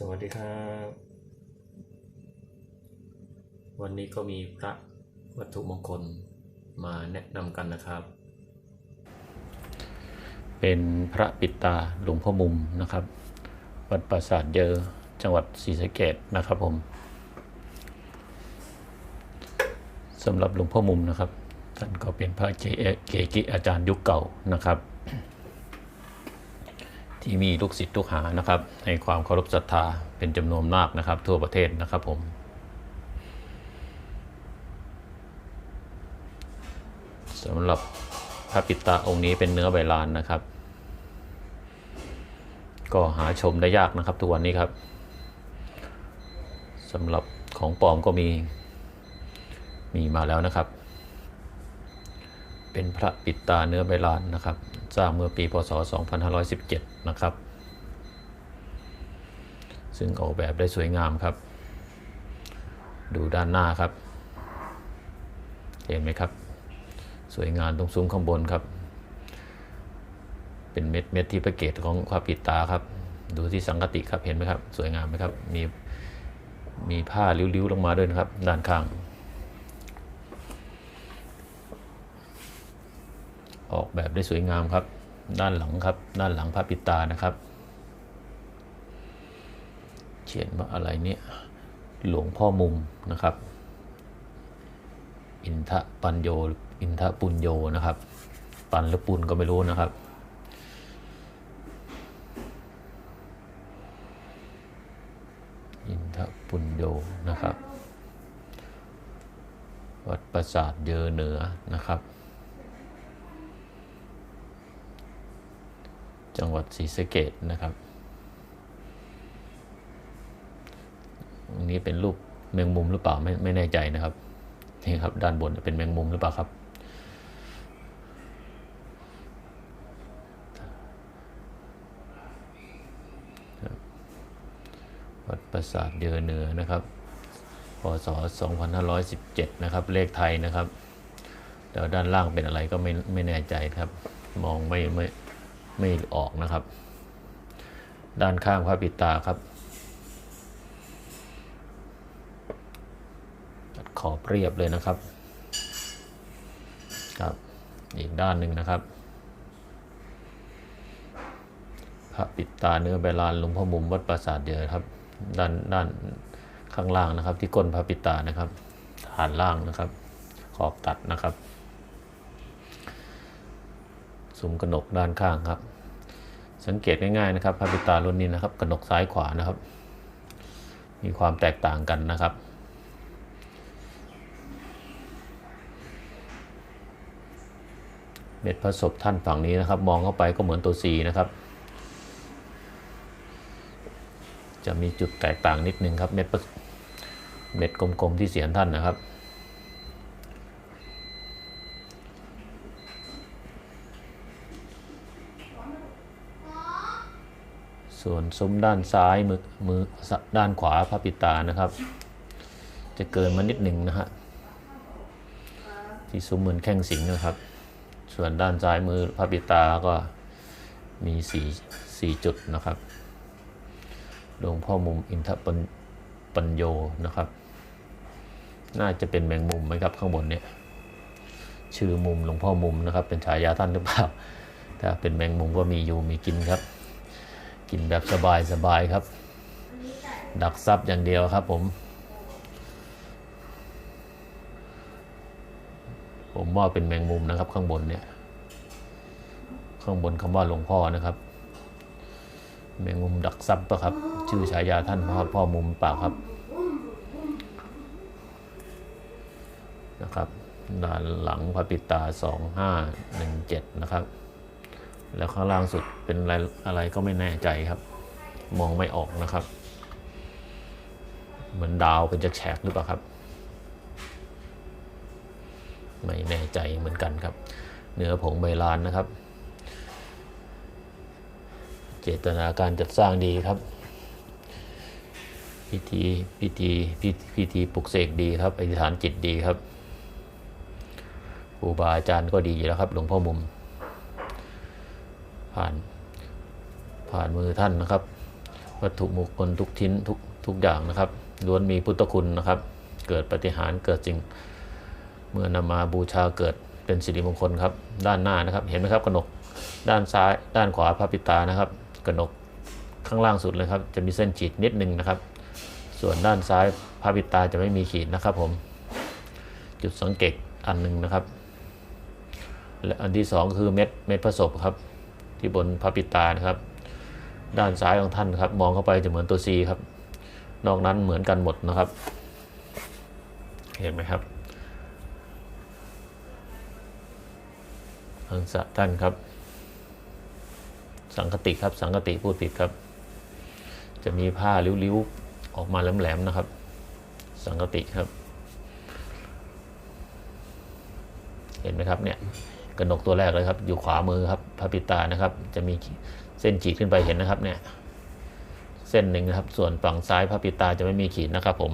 สวัสดีครับ วันนี้ก็มีพระวัตถุมงคลมาแนะนำกันนะครับ เป็นพระปิตาหลวงพ่อมุมนะครับ วัดปราสาทเยอจังหวัดศรีสะเกดนะครับผมสำหรับหลวงพ่อมุมนะครับ ท่านก็เป็นพระเกจิอาจารย์ยุคเก่านะครับ ที่มีลูกศิษย์ลูกหานะครับให้ความเคารพศรัทธาเป็นจำนวนมากนะครับ ทั่วประเทศนะครับผมสำหรับพระปิตาองค์นี้เป็นเนื้อใบลานนะครับ ก็หาชมได้ยากนะครับทุกวันนี้ครับสำหรับของปลอมก็มีมีมาแล้วนะครับ เป็นพระปิตาเนื้อใบลานนะครับ สร้างเมื่อปีพศ 2517 นะครับ ซึ่งออกแบบได้สวยงามครับ ดูด้านหน้าครับ เห็นไหมครับ สวยงามตรงซุ้มข้างบนครับ เป็นเม็ดเม็ดที่ประเกตของความปิดตาครับ ดูที่สังกติครับ เห็นไหมครับ สวยงามไหมครับ มีมีผ้าริ้วๆลงมาด้วยนะครับ ด้านข้าง ออกแบบได้สวยงามครับ ด้านหลังครับ ด้านหลังพระปิตานะครับ เขียนว่าอะไรเนี่ยหลวงพ่อมุมนะครับ อินทะปัญโยอินทะปุญโยนะครับ ปันหรือปุญก็ไม่รู้นะครับอินทะปุญโยนะครับ วัดประสาทเยอเหนือนะครับ จังหวัดศรีสะเกดนะครับอันนี้เป็นรูปแมงมุมหรือเปล่าไม่ไม่แน่ใจนะครับนี่ครับด้านบนเป็นแมงมุมหรือเปล่าครับ วัดประสาทเดือเหนือนะครับพศ 2517 นะครับ เลขไทยนะครับแล้วด้านล่างเป็นอะไรก็ไม่ไม่แน่ใจครับ มองไม่ไม่ ไม่ออกนะครับ ด้านข้างพระปิดตาครับขอบเรียบเลยนะครับ ครับ อีกด้านหนึ่งนะครับพระปิดตาเนื้อใบลานหลวงพ่อมุมวัดปราสาทเดียวครับ ด้านด้านข้างล่างนะครับ ที่ก้นพระปิดตานะครับฐานล่างนะครับ ขอบตัดนะครับ ซุ้มกระหนกด้านข้างครับ สังเกตง่ายๆนะครับพระปิตารุ่นนี้นะครับกระหนกซ้ายขวานะครับ มีความแตกต่างกันนะครับ เม็ดพระศพท่านฝั่งนี้นะครับ มองเข้าไปก็เหมือนตัว C นะครับ จะมีจุดแตกต่างนิดนึงครับเม็ดเม็ดกลมๆที่เสียนท่านนะครับ ส่วนซุ้มด้านซ้ายมือมือด้านขวาพระปิตานะครับ จะเกินมานิดหนึ่งนะฮะที่ซุ้มเหมือนแข้งสิงนะครับ ส่วนด้านซ้ายมือพระปิตาก็มีสี่สี่จุดนะครับหลวงพ่อมุมอินทปัญปัญโยนะครับ น่าจะเป็นแมงมุมไหมครับข้างบนเนี่ยชื่อมุมหลวงพ่อมุมนะครับ เป็นฉายาท่านหรือเปล่า ถ้าเป็นแมงมุมก็มีอยู่มีกินครับ กินแบบสบายสบายครับ ดักซับอย่างเดียวครับผม ผมว่าเป็นแมงมุมนะครับข้างบนเนี่ย ข้างบนคำว่าหลวงพ่อนะครับ แมงมุมดักซับปะครับ ชื่อฉายาท่านพ่อพ่อมุมปล่าครับนะครับด้านหลังพระปิดตา 2517 นะครับ แล้วข้างล่างสุดเป็นอะไรอะไรก็ไม่แน่ใจครับ มองไม่ออกนะครับ เหมือนดาวเป็นแฉกหรือเปล่าครับ ไม่แน่ใจเหมือนกันครับ เนื้อผงใบลานนะครับ เจตนาการจัดสร้างดีครับพิธีพิธีพิธีพิธีปลุกเสกดีครับอธิษฐานจิตดีครับครูบาอาจารย์ก็ดีอยู่แล้วครับ หลวงพ่อมุม ผ่านผ่านมือท่านนะครับ วัตถุมงคลทุกชิ้นทุกทุกอย่างนะครับล้วนมีพุทธคุณนะครับ เกิดปฏิหารเกิดจริง เมื่อนำมาบูชาเกิดเป็นสิริมงคลครับ ด้านหน้านะครับ เห็นไหมครับกระหนกด้านซ้ายด้านขวาพระปิตานะครับกระหนกข้างล่างสุดเลยครับ จะมีเส้นขีดนิดนึงนะครับ ส่วนด้านซ้ายพระปิตาจะไม่มีขีดนะครับผม จุดสังเกตอันหนึ่งนะครับ และอันที่สองคือเม็ดเม็ดพระศพครับ ที่บนพระปิตานะครับ ด้านซ้ายของท่านครับ มองเข้าไปจะเหมือนตัว C ครับ นอกนั้นเหมือนกันหมดนะครับ เห็นไหมครับทางสะท่านครับ สังคติครับ สังคติพูดผิดครับ จะมีผ้าริ้วๆ ออกมาแหลมๆนะครับ สังคติครับ เห็นไหมครับเนี่ย กระหนกตัวแรกเลยครับ อยู่ขวามือครับพระปิตานะครับ จะมีเส้นขีดขึ้นไปเห็นนะครับเนี่ยเส้นหนึ่งนะครับ ส่วนฝั่งซ้ายพระปิตาจะไม่มีขีดนะครับ ผม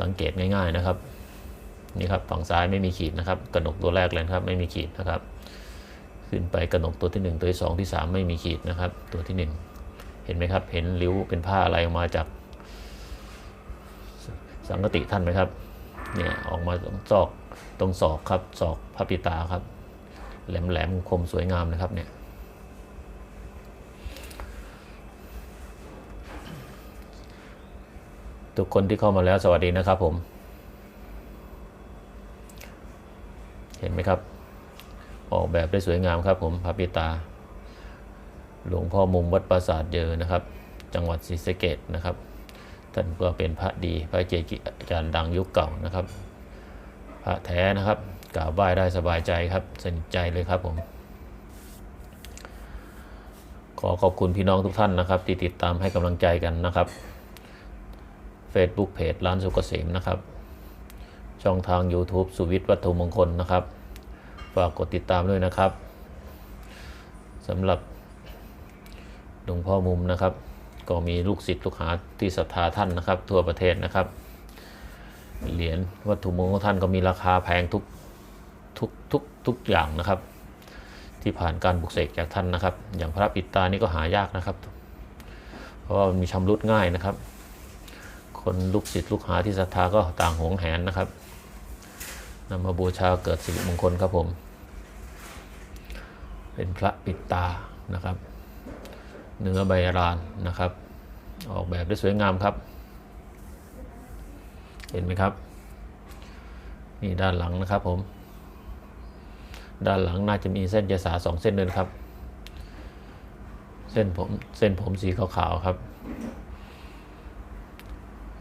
สังเกตง่าย ๆนะครับนี่ครับฝั่งซ้ายไม่มีขีดนะครับ กระหนกตัวแรกเลยครับ ไม่มีขีดนะครับ ขึ้นไปกระหนกตัวที่หนึ่งตัวที่สองที่สามไม่มีขีดนะครับ ตัวที่หนึ่งเห็นไหมครับ เห็นริ้วเป็นผ้าอะไรออกมาจาก สังกติท่านไหมครับเนี่ยออกมาตรงซอกตรงศอกครับศอกพระปิตาครับ แหลมแหลมคมสวยงามนะครับเนี่ยทุกคนที่เข้ามาแล้วสวัสดีนะครับผม เห็นไหมครับ ออกแบบได้สวยงามครับผมพระปิตา หลวงพ่อมุมวัดปราสาทเยอนะครับ จังหวัดศรีสะเกดนะครับ ท่านก็เป็นพระดีพระเจกิอาจารย์ดังยุคเก่านะครับ พระแท้นะครับ กราบไหว้ได้สบายใจครับสนิทใจเลยครับผมขอขอบคุณพี่น้องทุกท่านนะครับ ที่ติดตามให้กำลังใจกันนะครับ Facebook เพจร้านสุกเกษมนะครับ ช่องทาง YouTube สุวิทย์วัตถุมงคลนะครับ ฝากกดติดตามด้วยนะครับสำหรับหลวงพ่อมุมนะครับ ก็มีลูกศิษย์ลูกหาที่ศรัทธาท่านนะครับ ทั่วประเทศนะครับ เหรียญวัตถุมงคลท่านก็มีราคาแพงทุก ทุกทุกทุกอย่างนะครับ ที่ผ่านการบุกเสกจากท่านนะครับ อย่างพระปิดตานี่ก็หายากนะครับ เพราะว่ามันมีชำรุดง่ายนะครับ คนลูกศิษย์ลูกหาที่ศรัทธาก็ต่างหวงแหนนะครับนำมาบูชาเกิดสิริมงคลครับผม เป็นพระปิดตานะครับ เนื้อใบรานนะครับ ออกแบบได้สวยงามครับ เห็นไหมครับ นี่ด้านหลังนะครับผม ด้านหลังน่าจะมีเส้นเจสาสองเส้นเลยครับ เส้นผมเส้นผมสีขาวๆครับ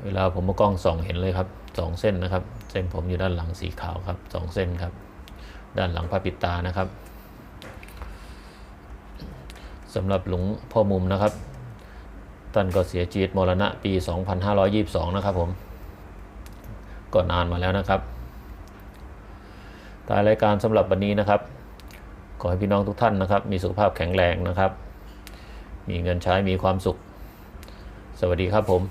เวลาผมมากล้องส่องเห็นเลยครับสองเส้นนะครับ เส้นผมอยู่ด้านหลังสีขาวครับสองเส้นครับ ด้านหลังพระปิดตานะครับสำหรับหลวงพ่อมุมนะครับท่านก็เสียชีวิตมรณะปี 2522 นะครับผม ก็นานมาแล้วนะครับ ท้ายรายการสำหรับวันนี้นะครับ ขอให้พี่น้องทุกท่านนะครับ มีสุขภาพแข็งแรงนะครับ มีเงินใช้มีความสุข สวัสดีครับผม